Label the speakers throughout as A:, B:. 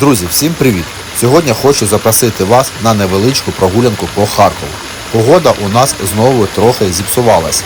A: Друзі, всім привіт! Сьогодні хочу запросити вас на невеличку прогулянку по Харкову. Погода у нас знову трохи зіпсувалась.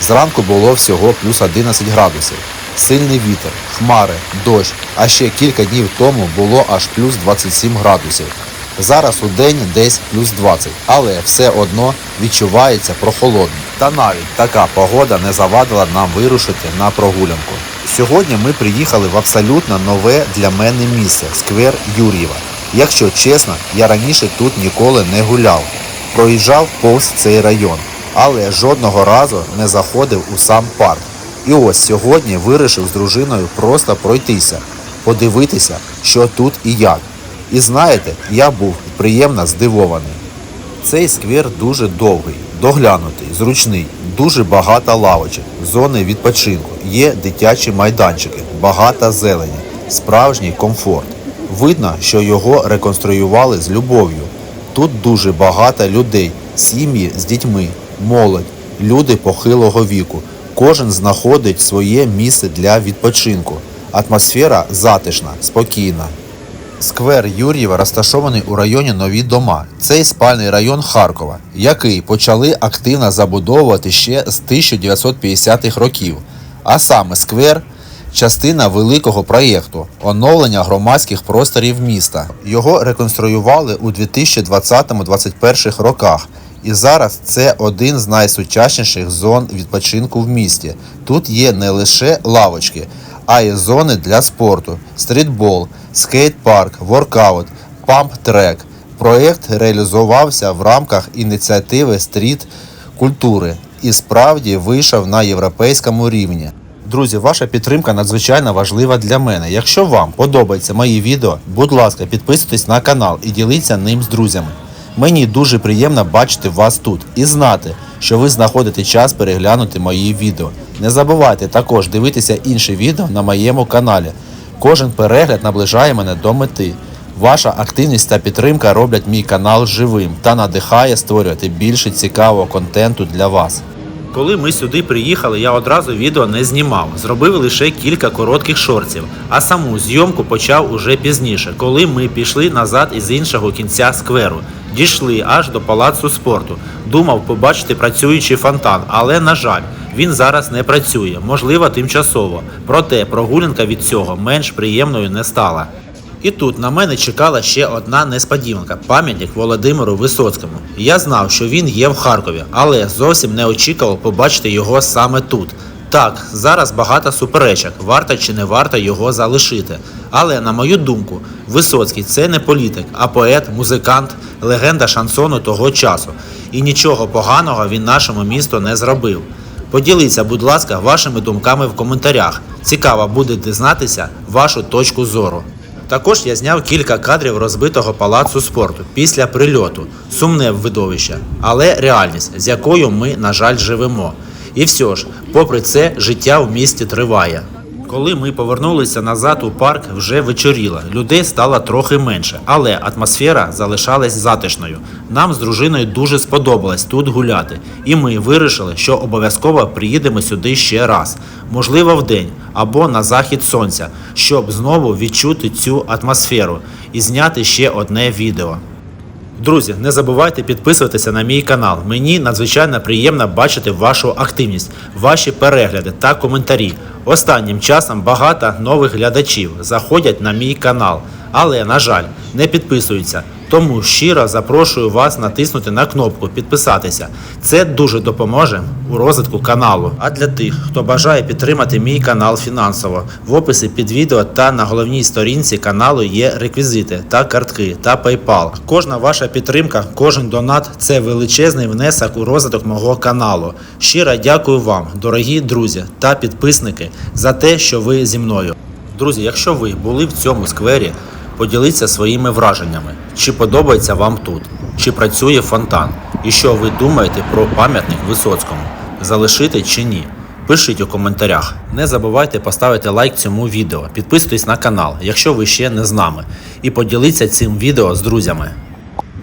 A: Зранку було всього плюс 11 градусів. Сильний вітер, хмари, дощ, а ще кілька днів тому було аж плюс 27 градусів. Зараз у день десь плюс 20, але все одно відчувається прохолодно. Та навіть така погода не завадила нам вирушити на прогулянку. Сьогодні ми приїхали в абсолютно нове для мене місце сквер Юр'єва. Якщо чесно, я раніше тут ніколи не гуляв. Проїжджав повз цей район, але жодного разу не заходив у сам парк. І ось сьогодні вирішив з дружиною просто пройтися, подивитися, що тут і як. І знаєте, я був приємно здивований. Цей сквер дуже довгий, доглянутий, зручний, дуже багато лавочок, зони відпочинку, є дитячі майданчики, багато зелені, справжній комфорт. Видно, що його реконструювали з любов'ю. Тут дуже багато людей, сім'ї з дітьми, молодь, люди похилого віку. Кожен знаходить своє місце для відпочинку. Атмосфера затишна, спокійна. Сквер Юр'єва розташований у районі Нові дома. Цей спальний район Харкова, який почали активно забудовувати ще з 1950-х років. А саме сквер частина великого проєкту оновлення громадських просторів міста. Його реконструювали у 2020-2021 роках. І зараз це один з найсучасніших зон відпочинку в місті. Тут є не лише лавочки, а й зони для спорту, стрітбол, скейт-парк, воркаут, памп-трек. Проєкт реалізувався в рамках ініціативи стріт культури і справді вийшов на європейському рівні. Друзі, ваша підтримка надзвичайно важлива для мене. Якщо вам подобаються мої відео, будь ласка, підписуйтесь на канал і діліться ним з друзями. Мені дуже приємно бачити вас тут і знати, що ви знаходите час переглянути мої відео. Не забувайте також дивитися інші відео на моєму каналі. Кожен перегляд наближає мене до мети. Ваша активність та підтримка роблять мій канал живим та надихає створювати більше цікавого контенту для вас. Коли ми сюди приїхали, я одразу відео не знімав. Зробив лише кілька коротких шорців, а саму зйомку почав уже пізніше, коли ми пішли назад із іншого кінця скверу. Дійшли аж до палацу спорту. Думав побачити працюючий фонтан, але на жаль, він зараз не працює, можливо, тимчасово. Проте прогулянка від цього менш приємною не стала. І тут на мене чекала ще одна несподіванка пам'ятник Володимиру Висоцькому. Я знав, що він є в Харкові, але зовсім не очікував побачити його саме тут. Так, зараз багато суперечок, варто чи не варто його залишити. Але на мою думку, Висоцький це не політик, а поет, музикант, легенда шансону того часу. І нічого поганого він нашому місту не зробив. Поділіться, будь ласка, вашими думками в коментарях. Цікаво буде дізнатися вашу точку зору. Також я зняв кілька кадрів розбитого палацу спорту після прильоту, сумне видовище, але реальність, з якою ми, на жаль, живемо. І все ж, попри це, життя в місті триває. Коли ми повернулися назад у парк, вже вечоріло. Людей стало трохи менше, але атмосфера залишалась затишною. Нам з дружиною дуже сподобалось тут гуляти, і ми вирішили, що обов'язково приїдемо сюди ще раз, можливо, вдень або на захід сонця, щоб знову відчути цю атмосферу і зняти ще одне відео. Друзі, не забувайте підписуватися на мій канал. Мені надзвичайно приємно бачити вашу активність, ваші перегляди та коментарі. Останнім часом багато нових глядачів заходять на мій канал, але, на жаль, не підписуються. Тому щиро запрошую вас натиснути на кнопку підписатися. Це дуже допоможе у розвитку каналу. А для тих, хто бажає підтримати мій канал фінансово, в описі під відео та на головній сторінці каналу є реквізити та картки та PayPal. Кожна ваша підтримка, кожен донат це величезний внесок у розвиток мого каналу. Щиро дякую вам, дорогі друзі та підписники, за те, що ви зі мною. Друзі, якщо ви були в цьому сквері, поділіться своїми враженнями. Чи подобається вам тут? Чи працює фонтан? І що ви думаєте про пам'ятник Висоцькому? Залишити чи ні? Пишіть у коментарях. Не забувайте поставити лайк цьому відео, підписуйтесь на канал, якщо ви ще не з нами, і поділіться цим відео з друзями.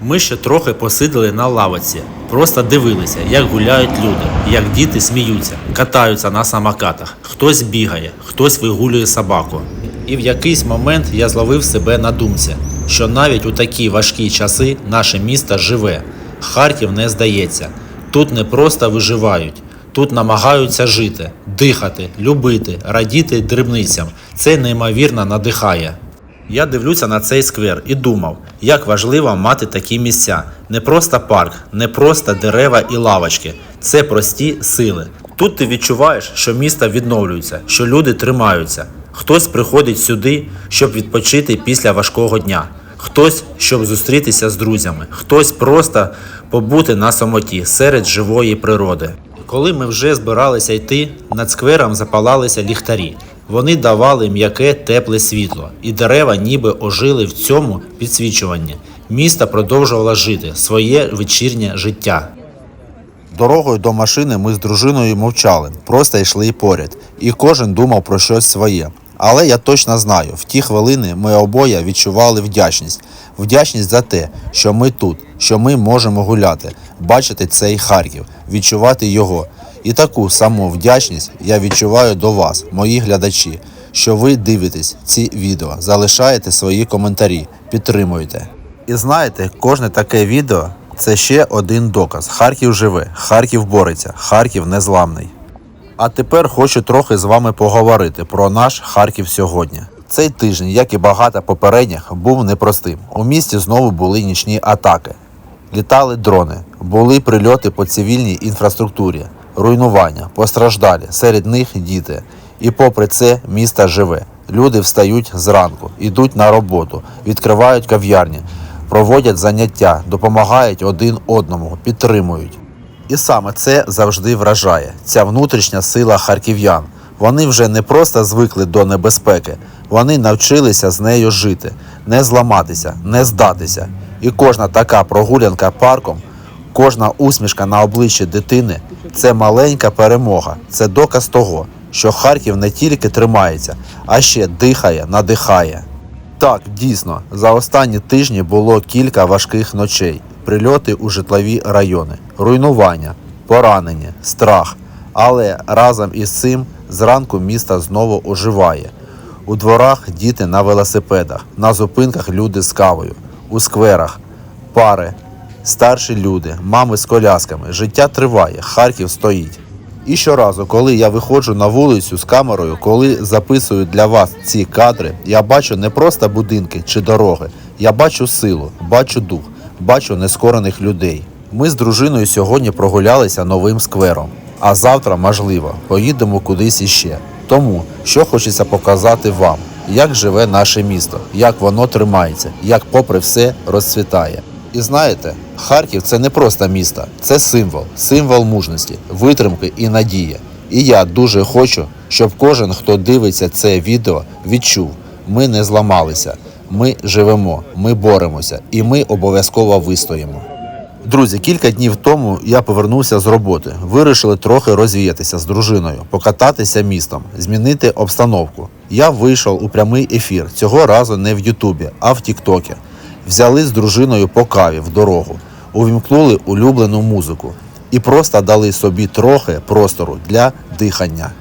A: Ми ще трохи посиділи на лавиці, просто дивилися, як гуляють люди, як діти сміються, катаються на самокатах, хтось бігає, хтось вигулює собаку. І в якийсь момент я зловив себе на думці, що навіть у такі важкі часи наше місто живе. Харків не здається. Тут не просто виживають, тут намагаються жити, дихати, любити, радіти дрібницям. Це неймовірно надихає. Я дивлюся на цей сквер і думав, як важливо мати такі місця. Не просто парк, не просто дерева і лавочки. Це прості сили. Тут ти відчуваєш, що місто відновлюється, що люди тримаються. Хтось приходить сюди, щоб відпочити після важкого дня. Хтось, щоб зустрітися з друзями, хтось просто побути на самоті серед живої природи. Коли ми вже збиралися йти, над сквером запалалися ліхтарі. Вони давали м'яке тепле світло, і дерева ніби ожили в цьому підсвічуванні. Місто продовжувало жити своє вечірнє життя. Дорогою до машини ми з дружиною мовчали, просто йшли поряд, і кожен думав про щось своє. Але я точно знаю, в ті хвилини ми обоє відчували вдячність. Вдячність за те, що ми тут, що ми можемо гуляти, бачити цей Харків, відчувати його. І таку саму вдячність я відчуваю до вас, мої глядачі, що ви дивитесь ці відео, залишаєте свої коментарі, підтримуєте. І знаєте, кожне таке відео це ще один доказ. Харків живе, Харків бореться, Харків незламний. А тепер хочу трохи з вами поговорити про наш Харків сьогодні. Цей тиждень, як і багато попередніх, був непростим. У місті знову були нічні атаки. Літали дрони, були прильоти по цивільній інфраструктурі, руйнування, постраждалі, серед них діти. І попри це місто живе. Люди встають зранку, йдуть на роботу, відкривають кав'ярні, проводять заняття, допомагають один одному, підтримують. І саме це завжди вражає ця внутрішня сила харків'ян. Вони вже не просто звикли до небезпеки, вони навчилися з нею жити, не зламатися, не здатися. І кожна така прогулянка парком, кожна усмішка на обличчі дитини це маленька перемога, це доказ того, що Харків не тільки тримається, а ще дихає, надихає. Так, дійсно, за останні тижні було кілька важких ночей, прильоти у житлові райони, руйнування, поранення, страх. Але разом із цим зранку місто знову оживає. У дворах діти на велосипедах, на зупинках люди з кавою, у скверах, пари, старші люди, мами з колясками. Життя триває, Харків стоїть. І щоразу, коли я виходжу на вулицю з камерою, коли записую для вас ці кадри, я бачу не просто будинки чи дороги, я бачу силу, бачу дух, бачу нескорених людей. Ми з дружиною сьогодні прогулялися новим сквером, а завтра, можливо, поїдемо кудись іще. Тому що хочеться показати вам, як живе наше місто, як воно тримається, як попри все розцвітає. І знаєте, Харків це не просто місто, це символ, символ мужності, витримки і надії. І я дуже хочу, щоб кожен, хто дивиться це відео, відчув, ми не зламалися, ми живемо, ми боремося і ми обов'язково вистоїмо. Друзі, кілька днів тому я повернувся з роботи. Вирішили трохи розвіятися з дружиною, покататися містом, змінити обстановку. Я вийшов у прямий ефір цього разу не в Ютубі, а в Тіктокі. Взяли з дружиною по каві в дорогу, увімкнули улюблену музику і просто дали собі трохи простору для дихання.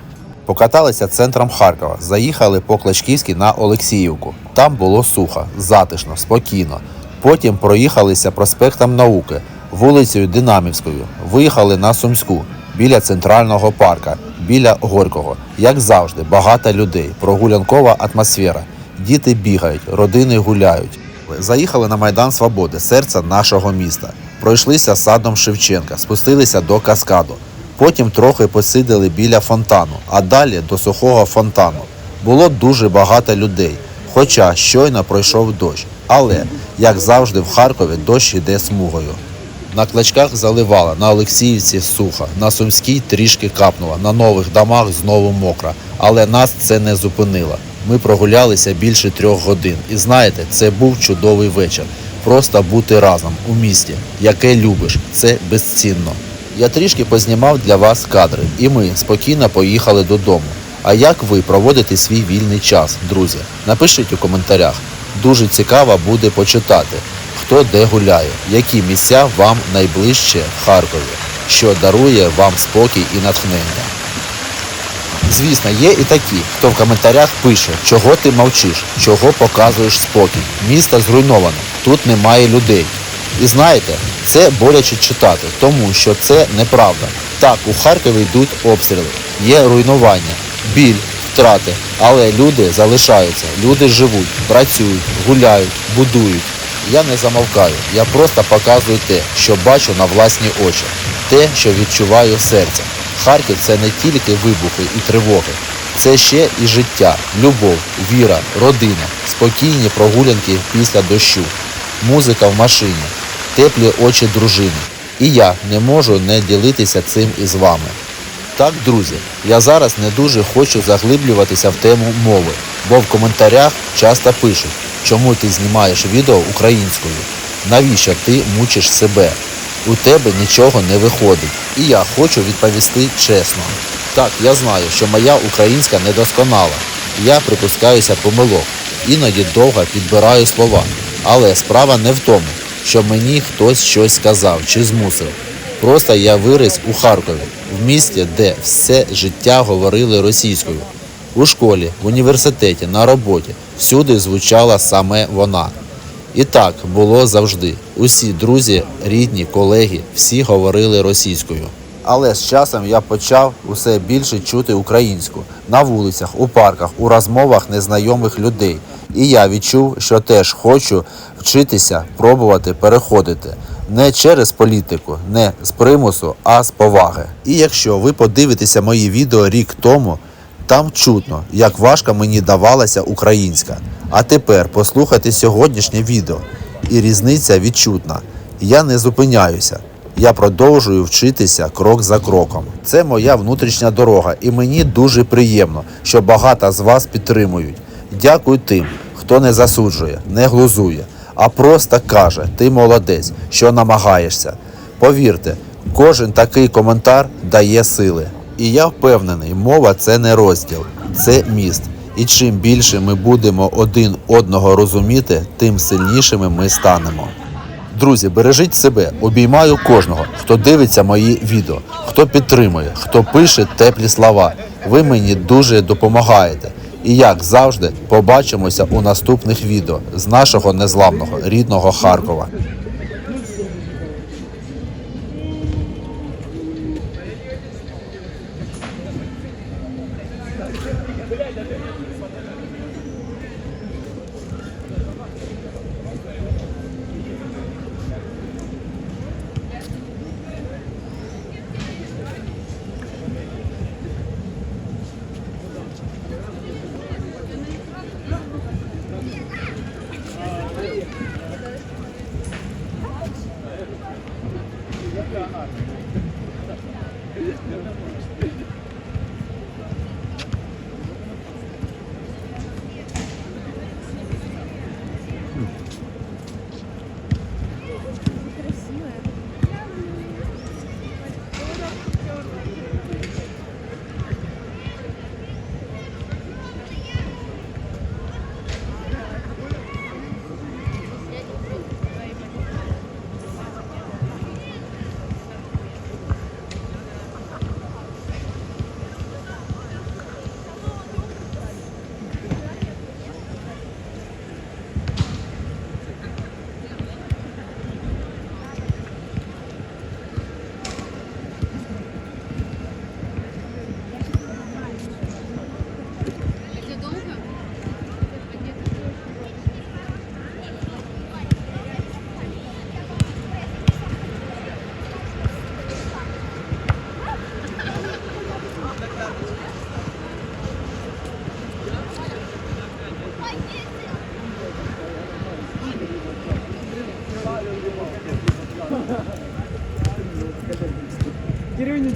A: Покаталися центром Харкова, заїхали по Клачківській на Олексіївку. Там було сухо, затишно, спокійно. Потім проїхалися проспектом Науки, вулицею Динамівською, виїхали на Сумську, біля центрального парка, біля Горького. Як завжди, багато людей, прогулянкова атмосфера. Діти бігають, родини гуляють. Заїхали на Майдан Свободи, серце нашого міста. Пройшлися садом Шевченка, спустилися до каскаду. Потім трохи посиділи біля фонтану, а далі до сухого фонтану. Було дуже багато людей, хоча щойно пройшов дощ. Але, як завжди, в Харкові дощ іде смугою. На клачках заливала, на Олексіївці сухо, на Сумській трішки капнула, на нових домах знову мокро. Але нас це не зупинило. Ми прогулялися більше трьох годин. І знаєте, це був чудовий вечір. Просто бути разом у місті, яке любиш, це безцінно. Я трішки познімав для вас кадри, і ми спокійно поїхали додому. А як ви проводите свій вільний час, друзі? Напишіть у коментарях. Дуже цікаво буде почитати, хто де гуляє, які місця вам найближче в Харкові, що дарує вам спокій і натхнення. Звісно, є і такі, хто в коментарях пише, чого ти мовчиш, чого показуєш спокій. Місто зруйновано, тут немає людей. І знаєте, це боляче читати, тому що це неправда. Так, у Харкові йдуть обстріли, є руйнування, біль, втрати, але люди залишаються, люди живуть, працюють, гуляють, будують. Я не замовкаю, я просто показую те, що бачу на власні очі, те, що відчуваю серцем. Харків це не тільки вибухи і тривоги, це ще і життя, любов, віра, родина, спокійні прогулянки після дощу, музика в машині, теплі очі дружини. І я не можу не ділитися цим із вами. Так, друзі, я зараз не дуже хочу заглиблюватися в тему мови, бо в коментарях часто пишуть, чому ти знімаєш відео українською, навіщо ти мучиш себе. У тебе нічого не виходить. І я хочу відповісти чесно. Так, я знаю, що моя українська недосконала. Я припускаюся помилок, іноді довго підбираю слова. Але справа не в тому, що мені хтось щось сказав чи змусив. Просто я виріс у Харкові, в місті, де все життя говорили російською. У школі, в університеті, на роботі всюди звучала саме вона. І так було завжди. Усі друзі, рідні, колеги, всі говорили російською. Але з часом я почав усе більше чути українську на вулицях, у парках, у розмовах незнайомих людей. І я відчув, що теж хочу вчитися, пробувати переходити не через політику, не з примусу, а з поваги. І якщо ви подивитеся мої відео рік тому, там чутно, як важко мені давалася українська. А тепер послухайте сьогоднішнє відео, і різниця відчутна. Я не зупиняюся. Я продовжую вчитися крок за кроком. Це моя внутрішня дорога, і мені дуже приємно, що багато з вас підтримують. Дякую тим, хто не засуджує, не глузує, а просто каже: ти молодець, що намагаєшся. Повірте, кожен такий коментар дає сили. І я впевнений, мова це не розділ, це міст. І чим більше ми будемо один одного розуміти, тим сильнішими ми станемо. Друзі, бережіть себе, обіймаю кожного, хто дивиться мої відео, хто підтримує, хто пише теплі слова. Ви мені дуже допомагаєте. І як завжди, побачимося у наступних відео з нашого незламного рідного Харкова.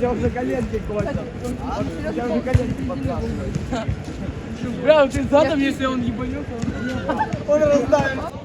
B: Тебя уже коленки косят. У тебя уже коленки подкашивают. Бля, ты задом, если он ебанет, он, он раздавит.